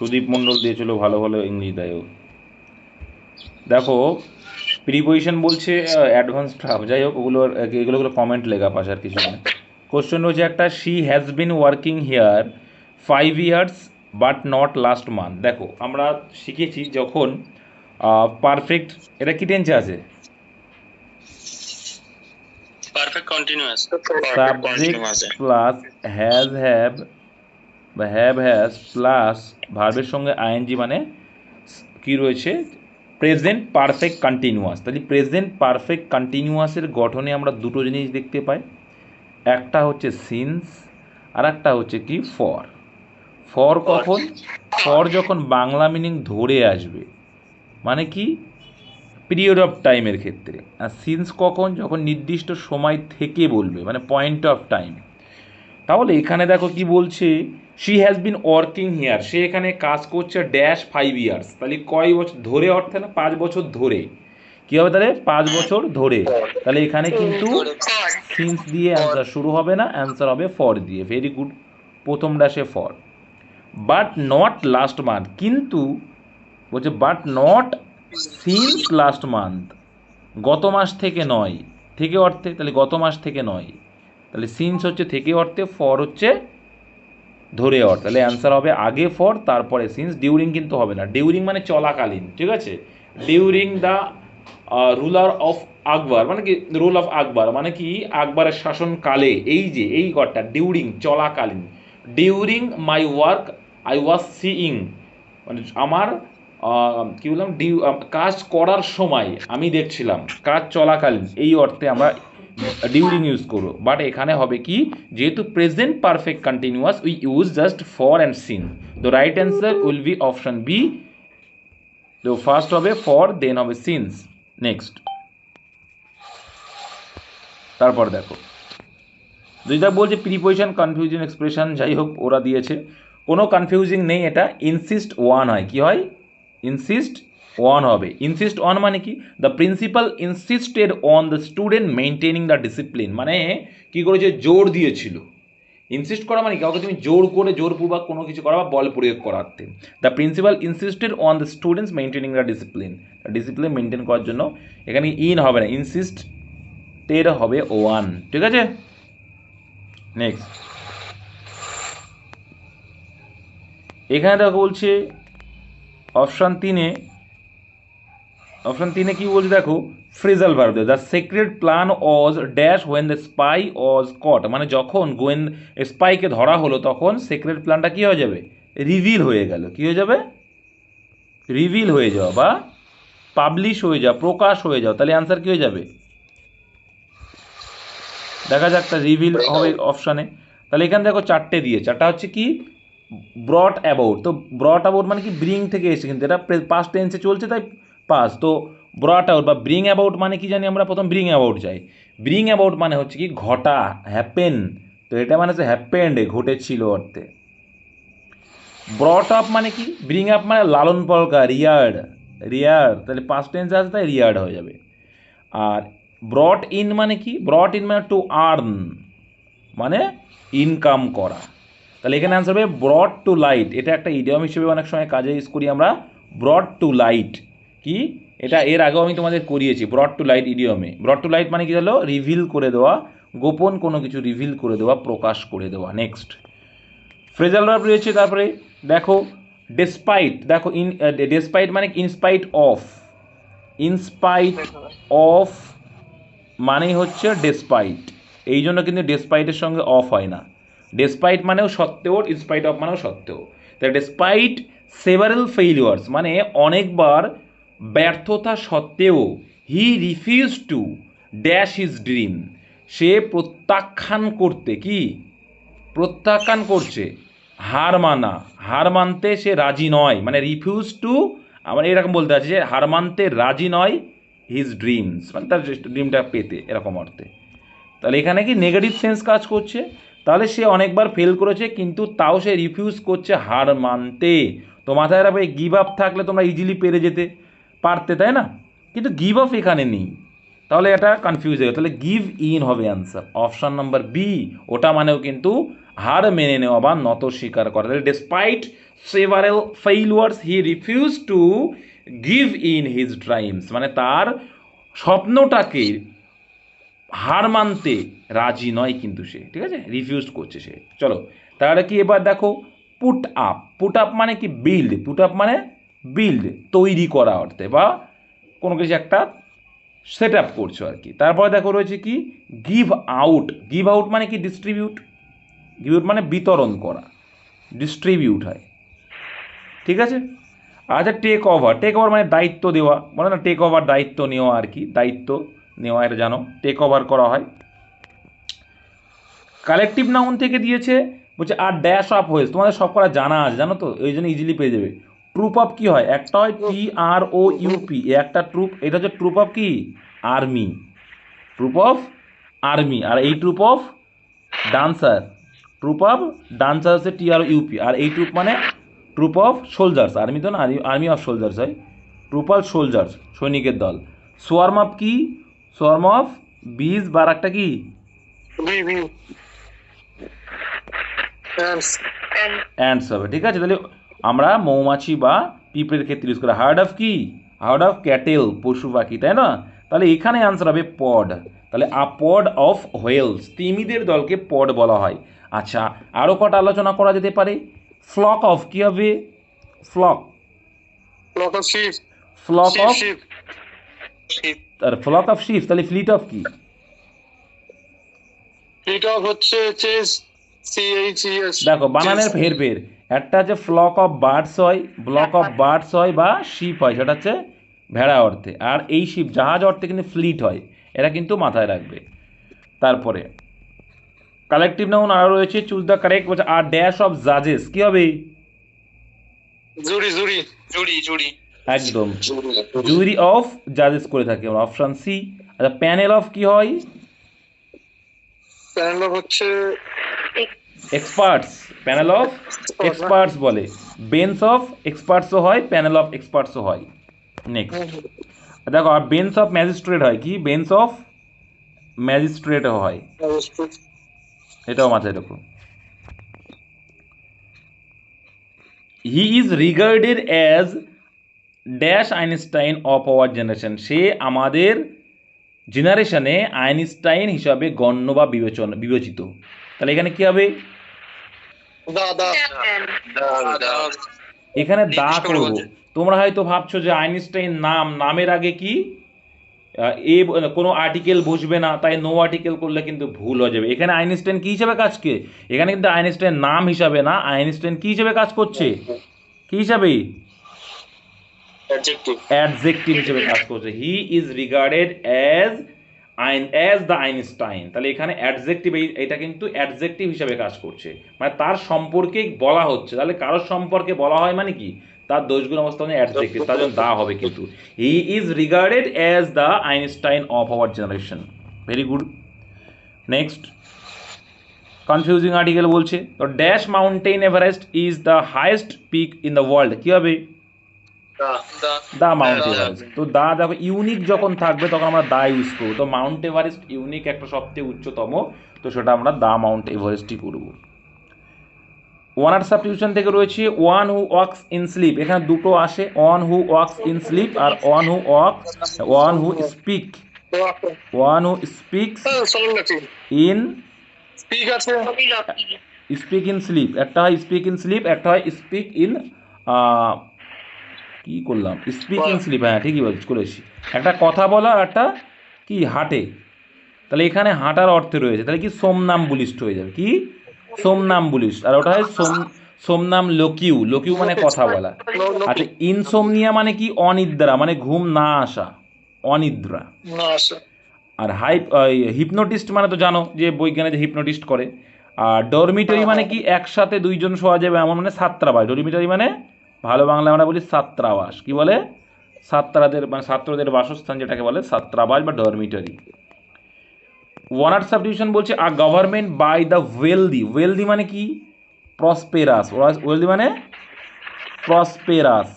সুদীপ মণ্ডল দিয়েছিল ভালো ভালো ইংলিশ দেয় দেখো প্রিপোজিশন বলছে অ্যাডভান্স ভাব যাই হোক ওগুলো এগুলো ওগুলো কমেন্ট লেখা পাশে আর কিছু না কোশ্চেন রয়েছে একটা she has been working here five years but not last month দেখো আমরা শিখেছি যখন পারফেক্ট এটা কি টেন্সে আছে? Perfect continuous subject plus has have বা হ্যাভ হ্যাজ প্লাস ভার্বের সঙ্গে আইএনজি মানে কি রয়েছে? প্রেজেন্ট পারফেক্ট কন্টিনিউয়াস তাহলে প্রেজেন্ট পারফেক্ট কন্টিনিউয়াসের গঠনে আমরা দুটো জিনিস দেখতে পাই। একটা হচ্ছে সিন্স আর একটা হচ্ছে কি? ফর ফর কখন? ফর যখন বাংলা মিনিং ধরে আসবে। মানে কি? পিরিয়ড অফ টাইমের ক্ষেত্রে। আর সিন্স কখন? যখন নির্দিষ্ট সময় থেকে বলবে। মানে পয়েন্ট অফ টাইম তাহলে এখানে দেখো কি বলছে? She has been working here সে এখানে কাজ করছে ড্যাশ ফাইভ ইয়ার্স তাহলে কয় বছর ধরে অর্থে না? পাঁচ বছর ধরে। কী হবে তাহলে? পাঁচ বছর ধরে। তাহলে এখানে কিন্তু সিন্স দিয়ে অ্যান্সার শুরু হবে না অ্যান্সার হবে ফর দিয়ে। ভেরি গুড প্রথম ড্যাশে for but not last month কিন্তু বলছে but not since last month গত মাস থেকে নয়। থেকে অর্থে তাহলে গত মাস থেকে নয়। তাহলে সিন্স হচ্ছে থেকে অর্থে ফর হচ্ছে ধরে অর্থ। তাহলে অ্যান্সার হবে আগে ফর তারপরে সিন্স ডিউরিং কিন্তু হবে না। ডিউরিং মানে চলাকালীন, ঠিক আছে? During the ruler of Akbar মানে কি? রুল অফ আকবর মানে কি? আকবরের শাসনকালে, এই যে, এই ঘরটা ডিউরিং চলাকালীন। During my work I was seeing মানে আমার কি বললাম? ডিউ কাজ করার সময় আমি দেখছিলাম। কাজ চলাকালীন, এই অর্থে আমরা ডিউরিং ইউজ করব বাট এখানে হবে কি, যেহেতু present perfect continuous we use just for and since the right answer will be option B তো ফার্স্ট হবে ফর দেন হবে সিনস নেক্সট তারপর দেখো। দুইটা বলছে প্রিপোজিশন কনফিউশন এক্সপ্রেশন যাই হোক, ওরা দিয়েছে। কোনো কনফিউজিং নেই এটা ইনসিস্ট ওয়ান হয়। কি হয়? ইনসিস্ট ওয়ান হবে। ইনসিস্ট ওয়ান মানে কি? The principal insisted on the student maintaining the discipline মানে কী করেছে? জোর দিয়েছিল। ইনসিস্ট করা মানে কাউকে তুমি জোর করে, জোরপূর্বক কোনো কিছু করা বা বল প্রয়োগ করাতে। The principal insisted on the students maintaining the discipline discipline maintain করার জন্য এখানে ইন হবে না। ইনসিস্ট টের হবে ওয়ান ঠিক আছে? নেক্সট এখানে দেখো বলছে অপশান তিনে অপশান তিনে কি বলছে দেখো phrasal verb the secret plan was dash when the spy was caught মানে যখন গোয়েন স্পাইকে ধরা হলো তখন সিক্রেট প্ল্যানটা কি হয়ে যাবে? রিভিল হয়ে গেল। কি হয়ে যাবে? রিভিল হয়ে যাওয়া বা পাবলিশ হয়ে যাওয়া প্রকাশ হয়ে যাওয়া। তাহলে অ্যান্সার কি হয়ে যাবে? দেখা যাক তা রিভিল হবে অপশানে তাহলে এখানে দেখো চারটে দিয়ে চারটা হচ্ছে কি? ব্রট অ্যাবাউট তো ব্রট অ্যাবাউট মানে কি? ব্রিং থেকে এসে কিন্তু এটা পাস্ট টেন্সে চলছে তাই পাস। তো ব্রট আউট বা ব্রিং অ্যাবাউট মানে কি জানি আমরা? প্রথম ব্রিং অ্যাবাউট যাই। ব্রিং অ্যাবাউট মানে হচ্ছে কি ঘটা হ্যাপেন তো এটা মানে হচ্ছে হ্যাপেন্ড ঘটেছিল অর্থে। ব্রট আপ মানে কি? ব্রিং আপ মানে লালন পলকা রিয়ার্ড রিয়ার্ড তাহলে পাঁচ টেন্সে আসে তাই রিয়ার্ড হয়ে যাবে। আর ব্রট ইন মানে কি? ব্রট ইন মানে টু আর্ন মানে ইনকাম করা। তাহলে এখানে অ্যান্সার হবে ব্রড টু লাইট এটা একটা ইডিয়ম হিসেবে অনেক সময় কাজে ইউজ করি আমরা। ব্রড টু লাইট কি? এটা এর আগেও আমি তোমাদের করিয়েছি ব্রড টু লাইট ইডিয়মে ব্রড টু লাইট মানে কি হলো? রিভিল করে দেওয়া, গোপন কোনো কিছু রিভিল করে দেওয়া, প্রকাশ করে দেওয়া। নেক্সট ফ্রেজাল ভার্ব রয়েছে, তারপরে দেখো ডেসপাইট দেখো ইন ডেসপাইট মানে in spite of in spite of মানেই হচ্ছে ডেসপাইট এই জন্য কিন্তু ডেসপাইটের সঙ্গে অফ হয় না। ডেসপাইট মানেও সত্ত্বেও ইনস্পাইট অফ মানেও সত্ত্বেও। তাই ডেসপাইট সেভারেল ফেইলিওয়ার্স মানে অনেকবার ব্যর্থতা সত্ত্বেও he refuse to dash his dream সে প্রত্যাখ্যান করতে কি? প্রত্যাখ্যান করছে। হার মানা। হার মানতে সে রাজি নয়। মানে রিফিউজ টু আমার এরকম বলতে আছে যে হার মানতে রাজি নয় হিজ ড্রিমস মানে তার ড্রিমটা পেতে, এরকম অর্থে। তাহলে এখানে কি নেগেটিভ সেন্স কাজ করছে? তাহলে সে অনেকবার ফেল করেছে, কিন্তু তাও সে রিফিউজ করছে হার মানতে। তো মাথায় রাখবে গিভ আপ থাকলে তোমরা ইজিলি পেরে যেতে। পারতে, তাই না? কিন্তু গিভ আপ এখানে নেই। তাহলে এটা কনফিউজ হয়ে তাহলে গিভ ইন হবে অ্যান্সার অপশান নাম্বার বি ওটা মানেও কিন্তু হার মেনে নেওয়া বা নত স্বীকার করা। তাহলে despite several failures he refuse to give in his dreams মানে তার স্বপ্নটাকে হার মানতে রাজি নয় কিন্তু সে। ঠিক আছে? রিফিউজ করছে সে। চলো, তাহলে কি এবার দেখো পুট আপ পুট আপ মানে কি বিল্ড পুট আপ মানে বিল্ড তৈরি করা অর্থে বা কোনো কিছু একটা সেট আপ করছ আর কি। তারপরে দেখো রয়েছে কি গিভ আউট গিভ আউট মানে কি? ডিস্ট্রিবিউট গিভ আউট মানে বিতরণ করা। ডিস্ট্রিবিউট হয়। ঠিক আছে? আচ্ছা টেক ওভার টেক ওভার মানে দায়িত্ব দেওয়া। বলে না টেক ওভার দায়িত্ব নেওয়া আর কি। দায়িত্ব নেওয়া, এটা জানো। টেক ওভার করা হয়। কালেকটিভ নাউন থেকে দিয়েছে, বলছে, আর ড্যাশ অফ হয়েছে তোমাদের সব করা জানা আছে, জানো তো? ওই জন্য ইজিলি পেয়ে যাবে। ট্রুপ অফ কি হয়? একটা হয় টি আর ও ইউপি একটা ট্রুপ এটা হচ্ছে ট্রুপ অফ কি? আর্মি ট্রুপ অফ আর্মি আর এই troupe of dancer troupe of dancer হচ্ছে টি আর ইউপি আর এই ট্রুপ মানে ট্রুপ অফ সোলজার্স আর্মি তো না? আর্মি অফ সোলজার্স হয়। ট্রুপ অফ সোলজার্স সৈনিকের দল। সোয়ার্ম অফ কি? সোয়ার্ম অফ বিজ বার একটা কি? অ্যান্ডস হবে। ঠিক আছে? তাহলে আমরা মৌমাছি বা পিঁপড়ের ক্ষেত্রে ইউজ করি। হার্ড অফ কি? হার্ড অফ ক্যাটেল পশু পাখি তাই না? তাহলে এখানে আনসার হবে পড তাহলে আ পড অফ হোয়েলস তিমিদের দলকে পড বলা হয়। আচ্ছা আরও কটা আলোচনা করা যেতে পারে? ফ্লক অফ কি হবে? Flock lot of sheep flock of R flock of sheep তাহলে ফ্লিট অফ কি? ফ্লিট অফ হচ্ছে চেস সি এইচ দেখো বানানের ফের ফের একটা হচ্ছে ফ্লক অফ বার্ডস হয় ব্লক অফ বার্ডস হয়। বা শিপ হয় সেটা হচ্ছে ভেড়া অর্থে। আর এই শিপ জাহাজ অর্থে কিন্তু ফ্লিট হয় এরা কিন্তু মাথায় রাখবে। তারপরে কালেকটিভ নাউন আরও রয়েছে চুজ দ্য কারেক্ট বলছে আর ড্যাশ অফ জাজেস কি হবে? জুরি জুরি জুরি জুরি। একদম। জুরি অফ জাজেস করে থাকি আমরা অপশান সি আচ্ছা প্যানেল অফ কি হয়? প্যানেল অফ হচ্ছে এক্সপার্টস প্যানেল অফ এক্সপার্টস বলে। বেঞ্চ অফ এক্সপার্টসও হয় প্যানেল অফ এক্সপার্টসও হয়। নেক্সট দেখো আর বেঞ্চ অফ ম্যাজিস্ট্রেট হয় কি? বেঞ্চ অফ ম্যাজিস্ট্রেটও হয়। এটাও মাথায় রাখো। He is regarded as dash Einstein of our generation সে আমাদের জেনারেশনে আইনস্টাইন হিসাবে গণ্য বা বিবেচন বিবেচিত। তাহলে এখানে কি হবে? এখানে দা করব। তোমরা হয়তো ভাবছ যে আইনস্টাইন নাম নামের আগে কি? এ কোনো আর্টিকেল বসবে না তাই নো আর্টিকেল করলে কিন্তু ভুল হয়ে যাবে। এখানে আইনস্টাইন কি হিসাবে কাজ কে এখানে কিন্তু আইনস্টাইন নাম হিসাবে না আইনস্টাইন কি হিসাবে কাজ করছে? কি হিসাবে অ্যাডজেক্টিভ অ্যাডজেক্টিভ হিসেবে কাজ করছে। হি ইজ রিগার্ডেড অ্যাজ আইন অ্যাজ দ্য আইনস্টাইন তাহলে এখানে অ্যাডজেক্টিভ এই, এটা কিন্তু অ্যাডজেক্টিভ হিসাবে কাজ করছে। মানে তার সম্পর্কে বলা হচ্ছে। তাহলে কারোর সম্পর্কে বলা হয় মানে কি? তার দোষগুণ অবস্থা মানে অ্যাডজেক্টিভ তার জন্য দা হবে কিন্তু। He is regarded as the Einstein of our generation very good next confusing article বলছে, তো dash mountain Everest is the highest peak in the world কী হবে? The mount Everest. তো দা দেখো ইউনিক যখন থাকবে তখন আমরা দা ইউজ করব। তো মাউন্ট এভারেস্ট ইউনিক একটা সবথেকে উচ্চতম তো সেটা আমরা দা মাউন্ট এভারেস্টই করব। ওয়ান আর সাবস্টিটিউশন থেকে রয়েছে one who walks in sleep এখানে দুটো আসে one who walks in sleep R one who walk one who speak one who speaks in speak আছে? স্পিক ইন স্লিপ একটা হয় স্পিক ইন স্লিপ একটা হয় স্পিক ইন কি করলাম? স্পিক স্লিপ হ্যাঁ ঠিকই বলছি করেছি একটা কথা বলা আর একটা কি হাঁটে। তাহলে এখানে হাঁটার অর্থে রয়েছে। তাহলে কি সোমনাম বুলিস্ট হয়ে যাবে? কি? সোমনাম বুলিস্ট। আর ওটা হয় সোম সোমনাম লোকিউ। লোকিউ মানে কথা বলা। আচ্ছা ইনসোমনিয়া মানে কি? অনিদ্রা মানে ঘুম না আসা। অনিদ্রা। আর হাই হিপনোটিস্ট মানে তো জানো যে বৈজ্ঞানিক যে হিপনোটিস্ট করে। আর ডরমিটরি মানে কি? একসাথে দুইজন শোয়া যাবে এমন মানে ছাত্রাবাস ডরমিটরি মানে ভালো বাংলা আমরা বলি ছাত্রাবাস কি বলে? ছাত্রাদের মানে ছাত্রদের বাসস্থান যেটাকে বলে ছাত্রাবাস বা ডরমিটরি ওয়ান আর সাবডিভিশন বলছে a government by the wealthy wealthy মানে কি? প্রসপেরাস ওয়েলদি মানে প্রসপেরাস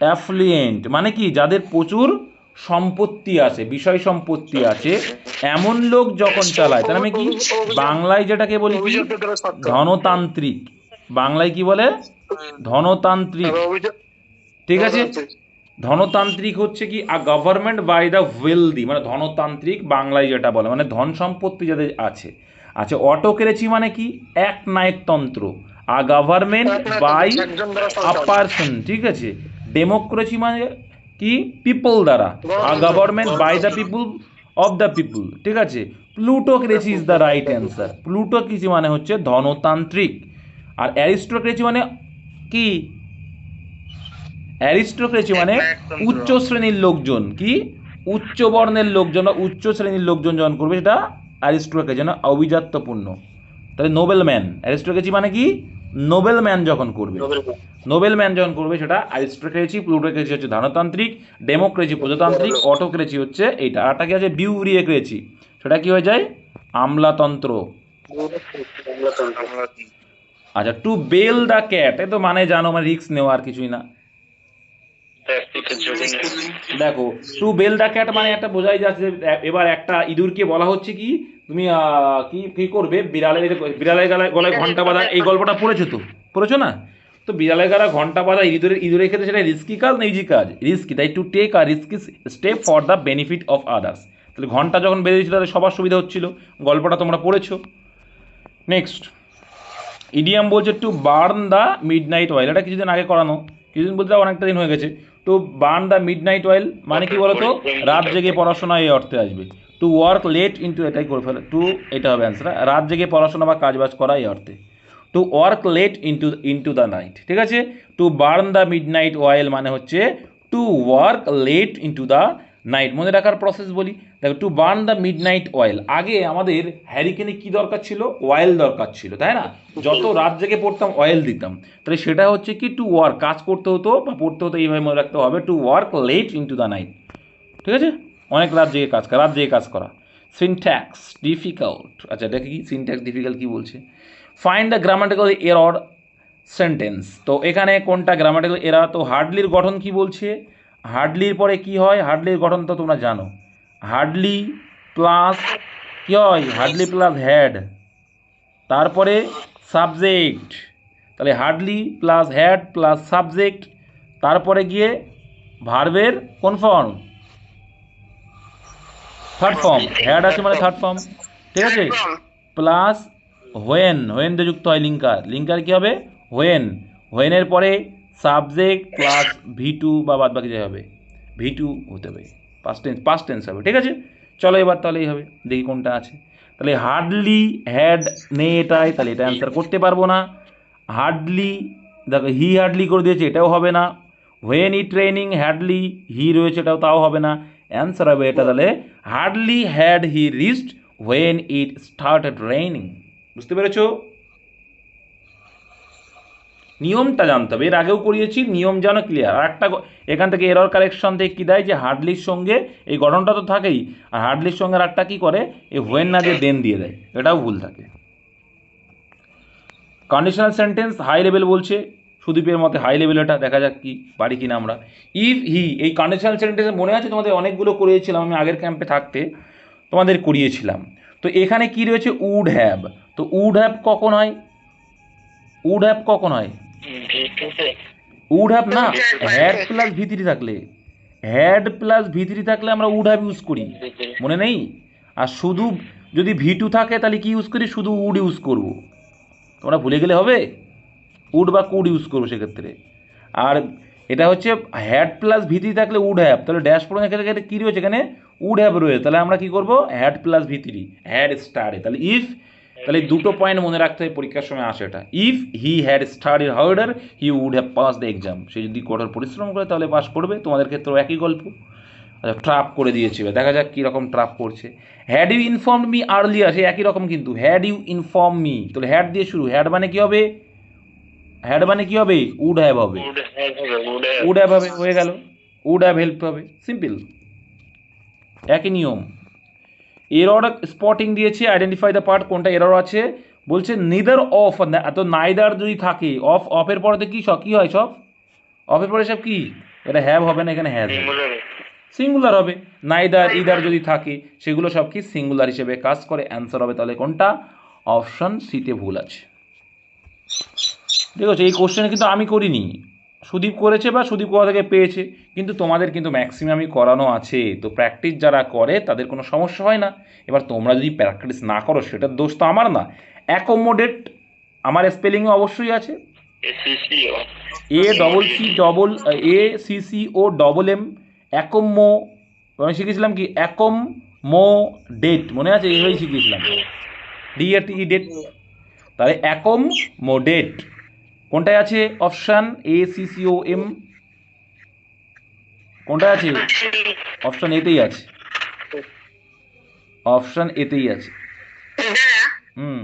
অ্যাফ্লুয়েন্ট মানে কি? যাদের প্রচুর সম্পত্তি আছে বিষয় সম্পত্তি আছে এমন লোক যখন চালায় তার মানে কি? বাংলায় যেটাকে বলি ধনতান্ত্রিক। বাংলায় কি বলে? ধনতান্ত্রিক। ঠিক আছে? ধনতান্ত্রিক। হচ্ছে কি a government by the wealthy মানে ধনতান্ত্রিক বাংলায় যেটা বলে মানে ধন সম্পত্তি যাদের আছে। আচ্ছা অটোক্রেসি মানে কি? এক নায়কতন্ত্র। A government by a. Person ঠিক আছে? ডেমোক্রেসি মানে কি? পিপল দ্বারা। A government by the people of the people ঠিক আছে? Plutocracy is the right answer plutocracy মানে হচ্ছে ধনতান্ত্রিক। আর অ্যারিস্টোক্রেসি মানে কি? অ্যারিস্টোক্রেসি মানে উচ্চ শ্রেণির লোকজন কি? উচ্চ বর্ণের লোকজন উচ্চ শ্রেণির লোকজন যখন করবে সেটা অ্যারিস্টোক্রেসি যেন অভিজাত্যপূর্ণ। তাহলে নোবেল ম্যান অ্যারিস্টোক্রেসি মানে কি? নোবেল ম্যান যখন করবে নোবেল ম্যান যখন করবে সেটা অ্যারিস্টোক্রেসি প্লুটোক্রেসি হচ্ছে ধনতান্ত্রিক ডেমোক্রেসি প্রজাতান্ত্রিক অটোক্রেসি হচ্ছে এইটা। আরটা কি আছে? বিউরিয়েক্রেসি। সেটা কি হয়ে যায়? আমলাতন্ত্র। আচ্ছা টু বেল দ্য ক্যাট এ তো মানে জানো মানে রিস্ক নেওয়া আর কিছুই না। দেখো টু বেল দ্য ক্যাট মানে একটা বোঝাই যাচ্ছে এবার একটা ইঁদুরকে বলা হচ্ছে কি তুমি কি কি করবে? বিড়ালের বিড়ালের গলায় গলায় ঘণ্টা বাঁধা এই গল্পটা পড়েছো তো? পড়েছো না? তো বিড়ালের গলায় ঘণ্টা বাঁধা ইঁদুরের ইঁদুরের ক্ষেত্রে সেটা রিস্কি কাজ না ইজি কাজ? রিস্কি তাই to take a risky step for the benefit of others তাহলে ঘণ্টা যখন বেরিয়েছিল তাহলে সবার সুবিধা হচ্ছিল। গল্পটা তোমরা পড়েছো। নেক্সট ইডিয়াম বলছে to burn the midnight oil এটা কিছুদিন আগে করানো, কিছুদিন বলতে অনেকটা দিন হয়ে গেছে। To burn the midnight oil মানে কি বলতো? রাত জেগে পড়াশোনা এই অর্থে আসবে। টু ওয়ার্ক লেট ইন্টু এটাই করে ফেলে। টু এটা হবে অ্যান্সার রাত জেগে পড়াশোনা বা কাজবাজ করা এই অর্থে। To work late into into the night ঠিক আছে? To burn the midnight oil মানে হচ্ছে to work late into the night মনে রাখার প্রসেস বলি। দেখো to burn the midnight oil আগে আমাদের হ্যারিকেনে কি দরকার ছিল? অয়েল দরকার ছিল, তাই না? যত রাত জেগে পড়তাম অয়েল দিতাম। তাহলে সেটা হচ্ছে কি টু ওয়ার্ক কাজ করতে হতো বা পড়তে হতো, এইভাবে মনে রাখতে হবে to work late into the night ঠিক আছে? অনেক রাত জেগে কাজ করা, রাত জেগে কাজ করা। সিনট্যাক্স ডিফিকাল্ট আচ্ছা এটা কি? সিনট্যাক্স ডিফিকাল্ট কি বলছে? Find the grammatical error sentence তো এখানে কোনটা গ্রামাটিক্যাল এরর তো হার্ডলির গঠন কি বলছে? হার্ডলির পরে কি হয়? হার্ডলির গঠন তো তোমরা জানো। হার্ডলি প্লাস কি হয়? হার্ডলি প্লাস হ্যাড তারপরে সাবজেক্ট। তাহলে hardly plus had plus subject. তারপরে গিয়ে ভার্বের কোন ফর্ম থার্ড ফর্ম হ্যাড আছে মানে থার্ড ফর্ম ঠিক আছে? Plus when. হোয়েন যুক্ত হয় লিঙ্কার। লিঙ্কার কি হবে? হোয়েন। হোয়েনের পরে সাবজেক্ট প্লাস ভি টু বা বাদ বাকি যাই হবে, ভি টু হতে হবে পাস্ট টেন্স পাস্ট টেন্স হবে, ঠিক আছে? চলো এবার তাহলে এই হবে, দেখি কোনটা আছে। তাহলে হার্ডলি হ্যাড নে এটাই, তাহলে এটা অ্যান্সার করতে পারব না। হার্ডলি দেখো হি হার্ডলি করে দিয়েছে, এটাও হবে না। When E training hardly he রয়েছে, এটাও তাও হবে না। অ্যান্সার হবে এটা, তাহলে hardly had he reached when it started raining বুঝতে পেরেছ? নিয়মটা জানতে হবে। এর আগেও করিয়েছি, নিয়ম যেন ক্লিয়ার আর একটা এখান থেকে এরর কারেকশন থেকে কী দেয়? যে হার্ডলির সঙ্গে এই গঠনটা তো থাকেই। আর হার্ডলির সঙ্গে আর একটা কী করে? এই হোয়েন না দিয়ে দেন দিয়ে দেয়। এটাও ভুল থাকে। কন্ডিশনাল সেন্টেন্স হাই লেভেল বলছে। সুদীপের মতে হাই লেভেল এটা। দেখা যাক কি পারি কিনা আমরা। ইফ হি এই কন্ডিশনাল সেন্টেন্স মনে আছে তোমাদের অনেকগুলো করিয়েছিলাম, আমি আগের ক্যাম্পে থাকতে তোমাদের করিয়েছিলাম। তো এখানে কি রয়েছে? উড হ্যাব তো উড হ্যাব কখন হয়? উড হ্যাব কখন হয়? উড হ্যাভ না? হ্যাড প্লাস ভিতরি থাকলে। হ্যাড প্লাস ভিতরি থাকলে আমরা উড হ্যাভ ইউজ করি। মনে নেই? আর শুধু যদি ভি টু থাকে তাহলে কি ইউজ করি? শুধু উড ইউজ করব। তোমরা ভুলে গেলে হবে? উড বা কুড ইউজ করব সেক্ষেত্রে। আর এটা হচ্ছে হ্যাড প্লাস ভিতরি থাকলে উড হ্যাভ তাহলে ড্যাশ পড়ে ক্ষেত্রে কী রয়েছে এখানে? উড হ্যাভ রয়েছে। তাহলে আমরা কী করব? হ্যাড প্লাস ভিতরি হ্যাড স্টারে তাহলে ইফ তাহলে দুটো পয়েন্ট মনে রাখতে হয় পরীক্ষার সময় আসে এটা। If he had studied harder he would have pass the exam সে যদি কঠোর পরিশ্রম করে তাহলে পাস করবে। তোমাদের ক্ষেত্রেও একই গল্প। আচ্ছা ট্রাপ করে দিয়েছে দেখা যাক কীরকম ট্রাপ করছে। Had you inform me earlier সে একই রকম কিন্তু। হ্যাড ইউ ইনফর্ম মি তাহলে হ্যাড দিয়ে শুরু। হ্যাড মানে কী হবে? হ্যাড মানে কী হবে? উড হ্যাভ হবে। উড হ্যাভ হবে হয়ে গেল। উড হ্যাভ হেল্প হবে। সিম্পল একই নিয়ম। এরর স্পটিং দিয়েছে আইডেন্টিফাই দ্য পার্ট কোনটা এরর আছে। বলছে নিদার অফ এত নাইদার যদি থাকে অফ অফের পরে তো কী সব কী হয় সব? অফের পরে সব কি? এটা হ্যাভ হবে না এখানে হ্যাজ সিঙ্গুলার হবে। নাইদার ইদার যদি থাকে সেগুলো সব কি? সিঙ্গুলার হিসেবে কাজ করে অ্যান্সার হবে তাহলে কোনটা? অপশন সিতে ভুল আছে। ঠিক আছে এই কোশ্চেন কিন্তু আমি করিনি। সুদীপ করেছে বা সুদীপ কোথা থেকে পেয়েছে কিন্তু তোমাদের কিন্তু ম্যাক্সিমামই করানো আছে। তো প্র্যাকটিস যারা করে তাদের কোনো সমস্যা হয় না। এবার তোমরা যদি প্র্যাকটিস না করো সেটার দোষ তো আমার না। অ্যাকোমোডেট আমার স্পেলিংয়ে অবশ্যই আছে। A double C double A C C O double M accommodate আমি শিখেছিলাম কি? অ্যাকম মো ডেট মনে আছে? এইভাবেই শিখিয়েছিলাম। ডি এ টি ডেট তাহলে অ্যাকম মো ডেট কোনটায় আছে option A C C O M কোনটায় আছে? অপশান এতেই আছে। অপশান এতেই আছে। হুম।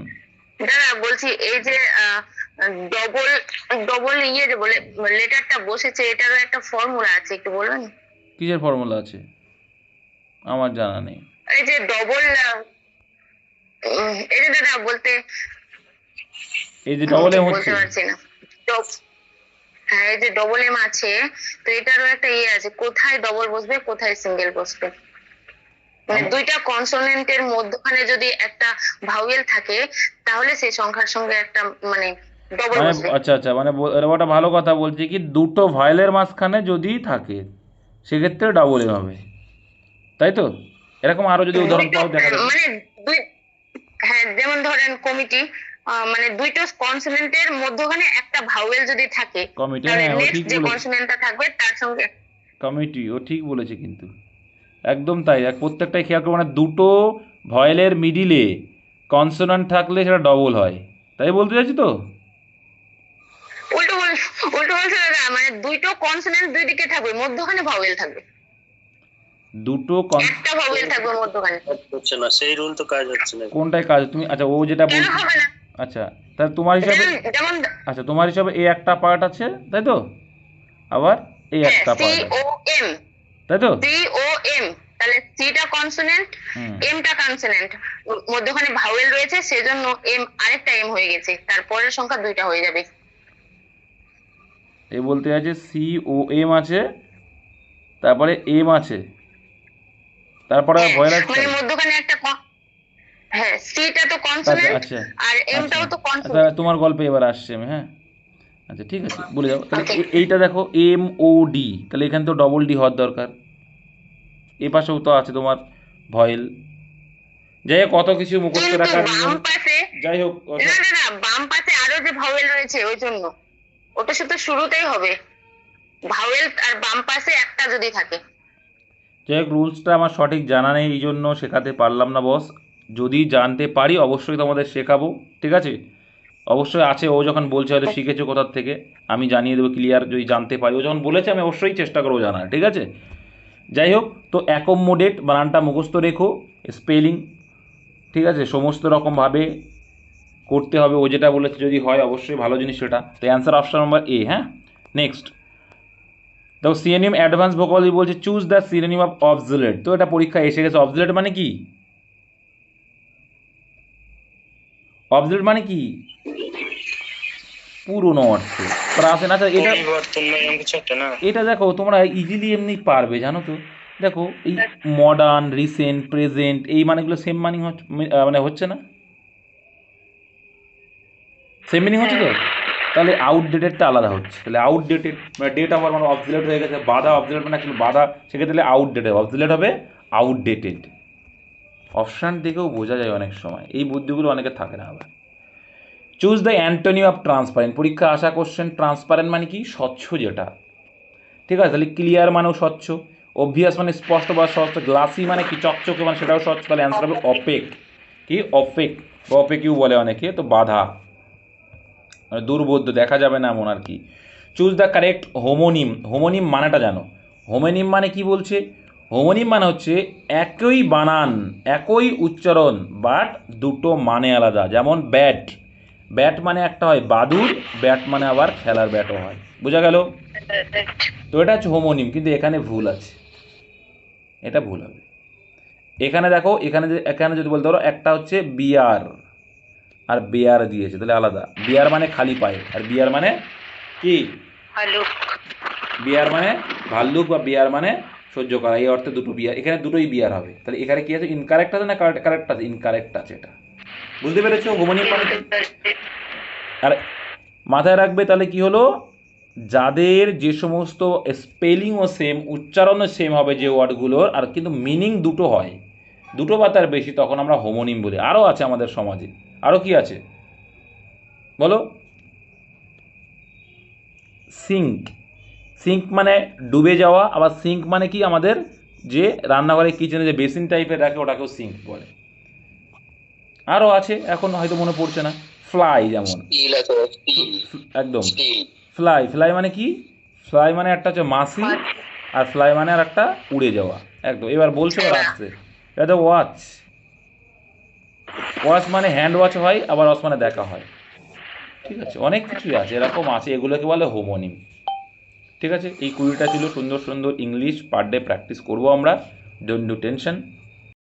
দাদা বলছি এই যে ডবল ডবল ইয়ে যে বলে লেটারটা বসেছে এটারও একটা ফর্মুলা আছে একটু বলবেন? কিসের ফর্মুলা আছে? আমার জানা নেই। এই যে ডবল এই যে দাদা বলতে এই যে ডবল এম হচ্ছে। হ্যাঁ এই যে ডবল এম আছে তো এটারও একটা ইয়ে আছে কোথায় ডবল বসবে কোথায় সিঙ্গেল বসবে? মানে দুইটা কনসোনেন্টের মধ্যখানে যদি একটা ভাওয়েল থাকে তাহলে সেই সংখ্যার সঙ্গে একটা মানে মানে আচ্ছা আচ্ছা মানে একটা ভালো কথা বলছি কি দুটো ভাইলের মাঝখানে যদি থাকে সেক্ষেত্রে ডাবল এম হবে। তাই তো? এরকম আরও যদি উদাহরণ পাও দেখা মানে দুই হ্যাঁ যেমন ধরেন কমিটি মানে দুইটো কনসোনেন্টের মধ্যখানে একটা ভাওয়েল যদি থাকে কমিটি তাহলে হ্যাঁ ও নেক্সট যে বলেছে। কনসোনেন্টটা থাকবে তার সঙ্গে কমিটি ও ঠিক বলেছে কিন্তু। একদম তাই এক প্রত্যেকটাই খেয়াল করব মানে দুটো ভয়েলের মিডিলে কনসোনান্ট থাকলে সেটা ডবল হয়। তাই বলতে চাইছি তো? উল্টো বল উল্টো বলছে দাদা মানে দুইটো কনসোনেন্ট দুই দিকে থাকবে মধ্যখানে ভাওয়েল থাকবে। দুটো কন একটা ভাওয়েল থাকবে মধ্যখানে। হচ্ছে না সেই রুল তো কাজ হচ্ছে না। কোনটায় কাজ তুমি আচ্ছা ও যেটা বলছে না? আচ্ছা তাহলে তোমার হিসাবে যেমন আচ্ছা তোমার হিসাবে এই একটা পার্ট আছে তাই তো? আবার এই একটা সি পার্ট ও এম তাই তো? সি ও এম তাহলে সিটা কনসোনেন্ট এমটা কনসোনেন্ট মধ্যখানে ভাওয়েল রয়েছে সেজন্য এম আরেকটা এম হয়ে গেছে তারপরের সংখ্যা দুইটা হয়ে যাবে। এ বলতে আছে সি ও এম আছে তারপরে এম আছে। তারপরে ভয়েল আছে মানে মধ্যখানে একটা হ্যাঁ সিটা তো আচ্ছা কনসোনেন্ট আচ্ছা। আর এমটাও তো আচ্ছা কনসোনেন্ট তোমার গল্পে এবার আসছে আমি হ্যাঁ? আচ্ছা ঠিক আছে বলে যাও। তাহলে এইটা দেখো এম ও ডি তাহলে এখানে তো ডবল ডি হওয়ার দরকার। এ পাশেও তো আছে তোমার ভয়েল। যাই হোক কত কিছু মুখস্থ রাখার বাম পাশে যাই হোক না না না বাম পাশে আরও যে ভাওয়েল রয়েছে ওই জন্য। ওটা শুধু শুরুতেই হবে। ভাওয়েল আর বাম পাশে একটা যদি থাকে। যাই হোক রুলসটা আমার সঠিক জানা নেই এই জন্য শেখাতে পারলাম না বস যদি জানতে পারি, অবশ্যই তোমাদের শেখাবো, ঠিক আছে? অবশ্যই আছে, ও যখন বলছে হয়তো শিখেছো কোথার থেকে, আমি জানিয়ে দেবো ক্লিয়ার যদি জানতে পারি। ও যখন বলেছে, আমি অবশ্যই চেষ্টা করব জানার, ঠিক আছে? যাই হোক, তো অ্যাকোমোডেট বানানটা মুখস্থ রেখো স্পেলিং ঠিক আছে? সমস্ত রকমভাবে করতে হবে। ও যেটা বলেছে, যদি হয়, অবশ্যই ভালো জিনিস সেটা। তো অ্যান্সার অপশন নাম্বার এ হ্যাঁ? নেক্সট দেখো সিএনএম অ্যাডভান্স ভোকাবুলারি বলছে choose the synonym of obsolete তো এটা পরীক্ষা এসে গেছে। অবজুলেট মানে কি? অবজুলেট মানে কি? পুরনো অর্থ। প্রাচীন আচ্ছা এটা না এরকম কিছু একটা না? এটা দেখো তোমরা ইজিলি এমনি পারবে জানো তো? দেখো এই মডার্ন রিসেন্ট প্রেজেন্ট এই মানেগুলো সেম মানিং মানে হচ্ছে না? সেম মিনিং হচ্ছে তো? তাহলে আউটডেটেডটা আলাদা হচ্ছে। তাহলে আউটডেটেড মানে ডেট আবার মানে অবজুলেট হয়ে গেছে বাধা অবজুলেট মানে actually বাধা সেক্ষেত্রে আউটডেটেড অবজুলেট হবে। আউটডেটেড অপশান দেখেও বোঝা যায় অনেক সময়। এই বুদ্ধিগুলো অনেকে থাকে না আবার। Choose the antonym of transparent পরীক্ষা আসা কোশ্চেন ট্রান্সপারেন্ট মানে কি? স্বচ্ছ যেটা। ঠিক আছে? তাহলে ক্লিয়ার মানেও স্বচ্ছ। অবভিয়াস মানে স্পষ্ট বা স্বচ্ছ গ্লাসি মানে কি? চকচকে মানে সেটাও স্বচ্ছ। তাহলে অ্যান্সার হবে অপেক কি? অপেক অপেকিউ বলে অনেকে। তো বাধা। মানে দুর্বোধ্য। দেখা যাবে না এমন আর কি। Choose the correct homonym homonym মানেটা জানো? হোমোনিম মানে কি বলছে? হোমোনিম মানে হচ্ছে একই বানান একই উচ্চারণ বাট দুটো মানে আলাদা যেমন ব্যাট ব্যাট মানে একটা হয় বাদুর ব্যাট মানে আবার খেলার ব্যাটও হয়। বোঝা গেল? তো এটা হচ্ছে হোমোনিম কিন্তু এখানে ভুল আছে। এটা ভুল হবে। এখানে দেখো এখানে এখানে যদি বলতে পারো একটা হচ্ছে বিয়ার আর বেয়ার দিয়েছে তাহলে আলাদা। বিয়ার মানে খালি পায়ে আর বিয়ার মানে কি? বিয়ার মানে ভাল্লুক বা বিয়ার মানে সহ্য করা, এই অর্থে দুটো বিয়ার, এখানে দুটোই বিয়ার হবে। তাহলে এখানে কি আছে? ইনকারেক্ট আছে না কারেক্ট আছে? ইনকারেক্ট আছে এটা। বুঝতে পেরেছ? মানে আর, মাথায় রাখবে তাহলে কি হলো? যাদের যে সমস্ত স্পেলিংও সেম উচ্চারণও সেম হবে যে ওয়ার্ডগুলোর, আর কিন্তু মিনিং দুটো হয়। দুটো বা তার বেশি, তখন আমরা হোমোনিম বলি। আরও আছে আমাদের সমাজে। আরও কি আছে? বলো। সিঙ্ক সিঙ্ক মানে ডুবে যাওয়া আবার সিঙ্ক মানে কি আমাদের যে রান্নাঘরে কিচেনে যে বেসিন টাইপের রাখে ওটাকেও সিঙ্ক বলে। আরও আছে এখন হয়তো মনে পড়ছে না। ফ্লাই যেমন। একদম। ফ্লাই ফ্লাই মানে কি? ফ্লাই মানে একটা হচ্ছে মাসি আর ফ্লাই মানে আর একটা উড়ে যাওয়া। একদম এবার বলছে এবার আসছে। এটা ওয়াচ ওয়াচ মানে হ্যান্ড ওয়াচ হয় আবার ওয়াচ মানে দেখা হয়। ঠিক আছে অনেক কিছুই আছে এরকম আছে এগুলোকে বলে হোমোনিম ঠিক আছে? এই কুড়িটা ছিল সুন্দর সুন্দর ইংলিশ পার ডে প্র্যাকটিস করব আমরা। Don't do tension